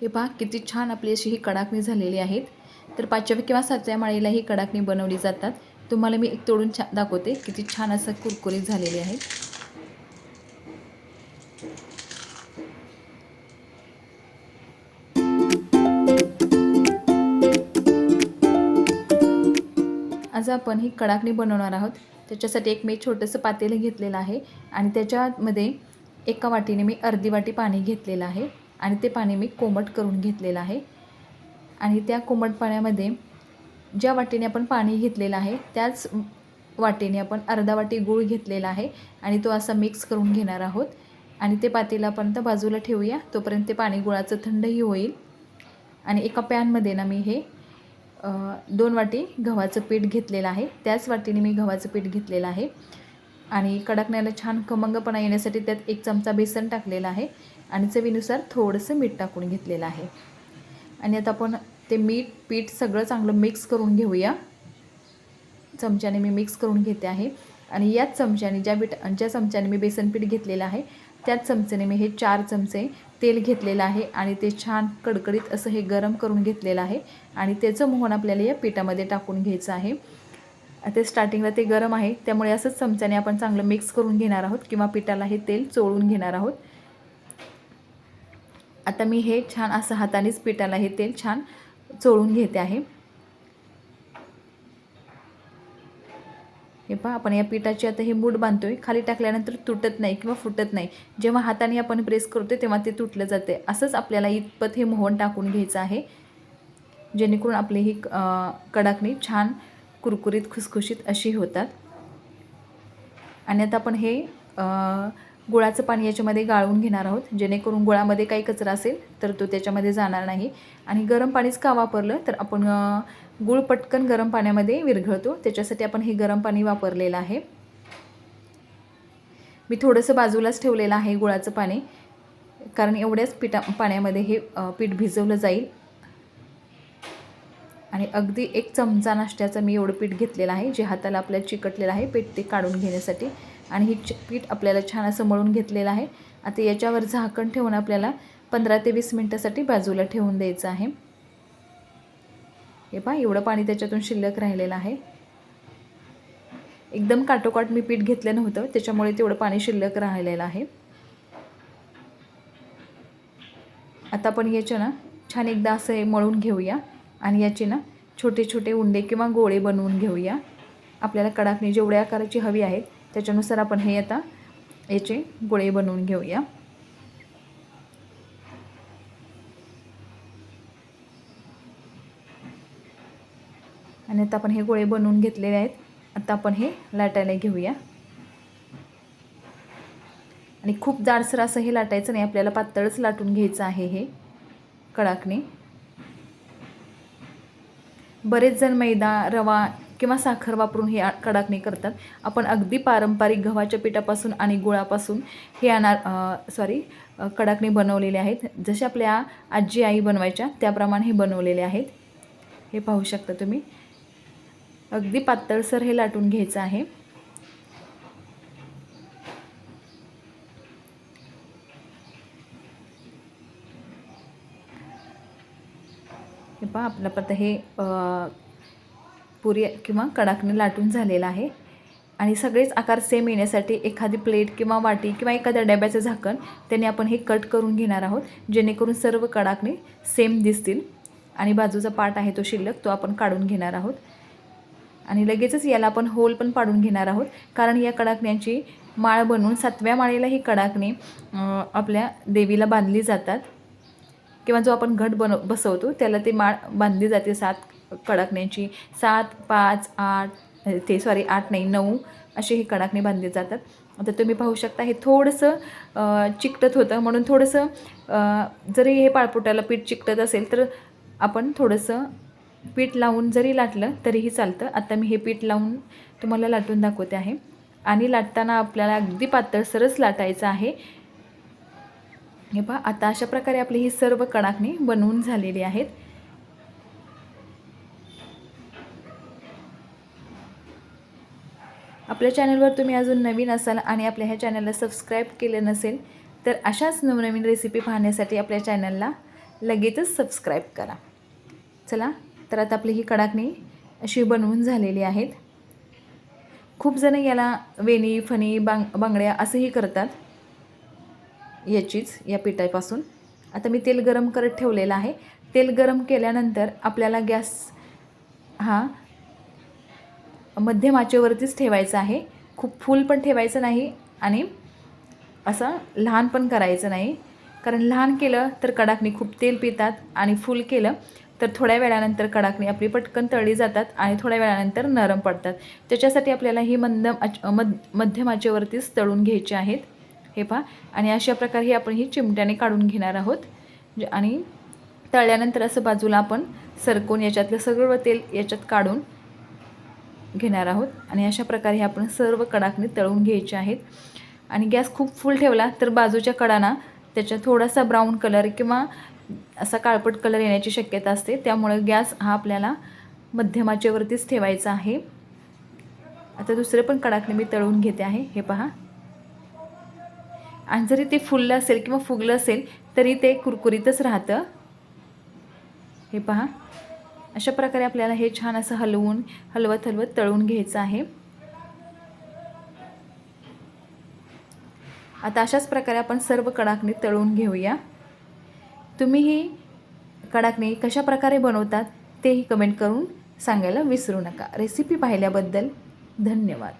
हे पहा किती छान आपली अशी ही कडाकणी झालेली आहेत. तर पाचव्या किंवा सातव्या माळीला ही कडाकणी बनवली जातात. तुम्हाला मी एक तोडून छा दाखवते किती छान असं कुरकुरीत झालेले आहेत आज आपण ही कडाकणी बनवणार आहोत. त्याच्यासाठी एक मी छोटंसं पातेलं घेतलेलं आहे आणि त्याच्यामध्ये एका वाटीने मी अर्धी वाटी पाणी घेतलेलं आहे. आणि ते पाणी मी कोमट करून घेतलेलं आहे. आणि त्या कोमट पाण्यामध्ये ज्या वाटीने आपण पाणी घेतलेलं आहे त्याच वाटीने आपण अर्धा वाटी गूळ घेतलेला आहे आणि तो असा मिक्स करून घेणार आहोत. आणि ते पातेलं आपण तर बाजूला ठेवूया तोपर्यंत ते पाणी गुळाचं थंडही होईल. आणि एका पॅनमध्ये ना मी हे दोन वाटी गव्हाचं पीठ घेतलेलं आहे. त्याच वाटीने मी गव्हाचं पीठ घेतलेलं आहे. आणि कडकण्याला छान खमंगपणा येण्यासाठी त्यात एक चमचा बेसन टाकलेला आहे. आणि चवीनुसार थोडंसं मीठ टाकून घेतलेलं आहे. आणि आता आपण ते मीठ पीठ सगळं चांगलं मिक्स करून घेऊया. चमच्याने मी मिक्स करून घेते आहे. आणि याच चमच्याने ज्या पीठ ज्या चमच्याने मी बेसन पीठ घेतलेलं आहे त्याच चमच्याने मी हे चार चमचे तेल घेतलेलं आहे आणि ते छान कडकडीत असं हे गरम करून घेतलेलं आहे. आणि त्याचं मोहन आपल्याला या पिठामध्ये टाकून घ्यायचं आहे. ते स्टार्टिंगला ते गरम आहे त्यामुळे असंच चमच्याने आपण चांगलं मिक्स करून घेणार आहोत किंवा पिठाला हे तेल चोळून घेणार आहोत. आता मी हे छान असं हातानेच पिठाला हे तेल छान चोळून घेते आहे. हे पहा आपण या पिठाची आता हे मूठ आहे खाली टाकल्यानंतर तुटत नाही किंवा फुटत नाही. जेव्हा हाताने आपण प्रेस करतो तेव्हा ते तुटलं जाते. असंच आपल्याला इतपत हे मोहन टाकून घ्यायचं आहे. जेणेकरून आपली ही कडाकणी छान कुरकुरीत खुसखुशीत अशी होतात. आणि आता आपण हे गुळाचं पाणी याच्यामध्ये गाळून घेणार आहोत. जेणेकरून गुळामध्ये काही कचरा असेल तर तो त्याच्यामध्ये जाणार नाही. आणि गरम पाणीच का वापरलं तर आपण गुळ पटकन गरम पाण्यामध्ये विरघळतो. त्याच्यासाठी आपण हे गरम पाणी वापरलेलं आहे. मी थोडंसं बाजूलाच ठेवलेलं आहे गुळाचं पाणी कारण एवढ्याच पिठा पाण्यामध्ये हे पीठ भिजवलं जाईल. आणि अगदी एक चमचा नाश्त्याचं मी एवढं पीठ घेतलेलं आहे जे हाताला आपल्याला चिकटलेलं आहे पीठ ते काढून घेण्यासाठी. आणि ही च पीठ आपल्याला छान असं मळून घेतलेलं आहे. आता याच्यावर झाकण ठेवून आपल्याला पंधरा ते वीस मिनटासाठी बाजूला ठेवून द्यायचं आहे. हे पहा एवढं पाणी त्याच्यातून शिल्लक राहिलेलं आहे. एकदम काटोकाट मी पीठ घेतलं नव्हतं त्याच्यामुळे तेवढं पाणी शिल्लक राहिलेलं आहे. आता आपण याच्या ना छान एकदा असं हे मळून घेऊया आणि याचे ना छोटे छोटे उंडे किंवा गोळे बनवून घेऊया. आपल्याला कडाकणी जेवढ्या आकाराची हवी आहेत त्याच्यानुसार आपण हे आता याचे गोळे बनवून घेऊया. आणि आता आपण हे गोळे बनवून घेतलेले आहेत. आता आपण हे लाटायला घेऊया. आणि खूप जाडसर असं हे लाटायचं नाही. आपल्याला पातळच लाटून घ्यायचं आहे हे कडाकणे बरेच जण मैदा रवा किंवा साखर वापरून हे कडाकणी करतात. आपण अगदी पारंपरिक गव्हाच्या पिठापासून आणि गुळापासून हे अनार सॉरी कडाकणी बनवलेले आहेत. जसे आपल्या आजी आई बनवायच्या त्याप्रमाणे हे बनवलेले आहेत. हे पाहू शकता तुम्ही. अगदी पातळसर हे लाटून घ्यायचं आहे. हे पहा आपलं आता हे पुरी किंवा कडाकणे लाटून झालेलं आहे. आणि सगळेच आकार सेम येण्यासाठी एखादी प्लेट किंवा वाटी किंवा एखाद्या डब्याचं झाकण त्याने आपण हे कट करून घेणार आहोत जेणेकरून सर्व कडाकणी सेम दिसतील. आणि बाजूचा पाट आहे तो शिल्लक तो आपण काढून घेणार आहोत. आणि लगेचच याला आपण होल पण पाडून घेणार आहोत कारण या कडाकण्यांची माळ बनवून सातव्या माळेला ही कडाकणी आपल्या देवीला बांधली जातात. किंवा जो आपण घट बनव बसवतो त्याला ते माळ बांधली जाते सात कडाकण्यांची सात पाच आठ ते सॉरी आठ नाही नऊ असे हे कडाकणे बांधले जातात. आता तुम्ही पाहू शकता हे थोडंसं चिकटत होतं. म्हणून थोडंसं जरी हे पाळपोटाला पीठ चिकटत असेल तर आपण थोडंसं पीठ लावून जरी लाटलं तरीही चालतं. आता मी हे पीठ लावून तुम्हाला लाटून दाखवते आहे. आणि लाटताना आपल्याला अगदी पातळसरच लाटायचं आहे. हे पहा आता अशा प्रकारे आपली ही सर्व कडाकणी बनवून झालेली आहेत. आपल्या चॅनलवर तुम्ही अजून नवीन असाल आणि आपल्या ह्या चॅनलला सबस्क्राईब केलं नसेल तर अशाच नवनवीन रेसिपी पाहण्यासाठी आपल्या चॅनलला लगेचच सबस्क्राईब करा. चला तर आता आपली ही कडाकणी अशी बनवून झालेली आहेत. खूप जण याला वेणी फणी बांग बांगड्या असंही करतात. याचीच या पिठापासून. आता मी तेल गरम करत ठेवलेलं आहे. तेल गरम केल्यानंतर आपल्याला गॅस हा मध्यम आचेवरतीच ठेवायचं आहे. खूप फुल पण ठेवायचं नाही आणि असं लहान पण करायचं नाही. कारण लहान केलं तर कडाकणी खूप तेल पितात आणि फुल केलं तर थोड्या वेळानंतर कडाकणी आपली पटकन तळली जातात आणि थोड्या वेळानंतर नरम पडतात. त्याच्यासाठी आपल्याला ही मंदम आच मध मध्यम आचेवरतीच तळून घ्यायचे आहेत. हे पहा. आणि अशा प्रकारे ही आपण ही चिमट्याने काढून घेणार आहोत. आणि तळल्यानंतर असं बाजूला आपण सरकून याच्यातलं सगळं तेल याच्यात काढून घेणार आहोत. आणि अशा प्रकारे हे आपण सर्व कडाकणी तळून घ्यायचे आहेत. आणि गॅस खूप फुल ठेवला तर बाजूच्या कडाना त्याच्या थोडासा ब्राऊन कलर किंवा असा काळपट कलर येण्याची शक्यता असते. त्यामुळे गॅस हा आपल्याला मध्यमाचेवरतीच ठेवायचा आहे. आता दुसरे पण कडाकणी मी तळून घेते आहे. हे पहा. आणि जरी ते फुललं असेल किंवा फुगलं असेल तरी ते कुरकुरीतच राहतं. हे पहा. अशा प्रकारे आपल्याला हे छान असं हलवून हलवत हलवत तळून घ्यायचं आहे. आता अशाच प्रकारे आपण सर्व कडाकणी तळून घेऊया. तुम्ही ही कडाकणी कशा प्रकारे बनवतात तेही कमेंट करून सांगायला विसरू नका. रेसिपी पाहिल्याबद्दल धन्यवाद.